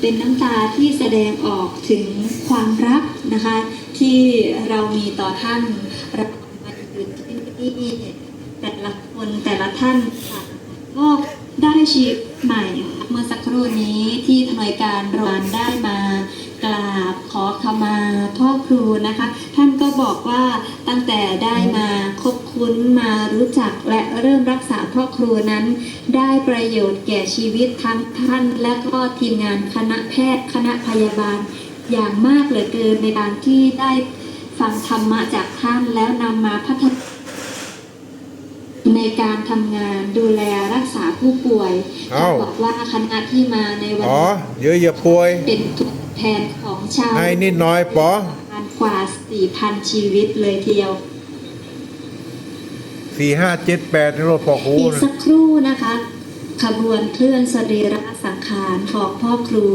เป็นน้ำตาที่แสดงออกถึงความรักนะคะ ที่เรามีต่อท่านเรามาอยู่ที่นี่แต่ละคนแต่ละท่านค่ะก็ได้ชีวิตใหม่เมื่อสักครู่นี้ที่ทนายการรานได้มากราบขอขมาพ่อครูนะคะ ท่านก็บอกว่าตั้งแต่ได้มา คบคุ้นมารู้จักและเริ่มรักษาพ่อครูนั้น ได้ประโยชน์แก่ชีวิตทั้งท่าน และก็ทีมงานคณะแพทย์คณะพยาบาล อย่างมากเหลือเกินในการที่ได้ฟังธรรมะจากท่านแล้วนำมาพัฒนาในการทำงานดูแลรักษาผู้ป่วยเอ้าบอกว่าคณะที่มาในวันอ๋อนี้เยอะอย่าป่วย เป็นตัวแทนของชาวให้นิดหน่อยปอกว่า4,000 ชีวิตเลยทีเดียว สี่ห้าเจ็ดแปดในรถพอครูอีกสักครู่นะคะ ขบวนเคลื่อนสรีระสังขารของพ่อครู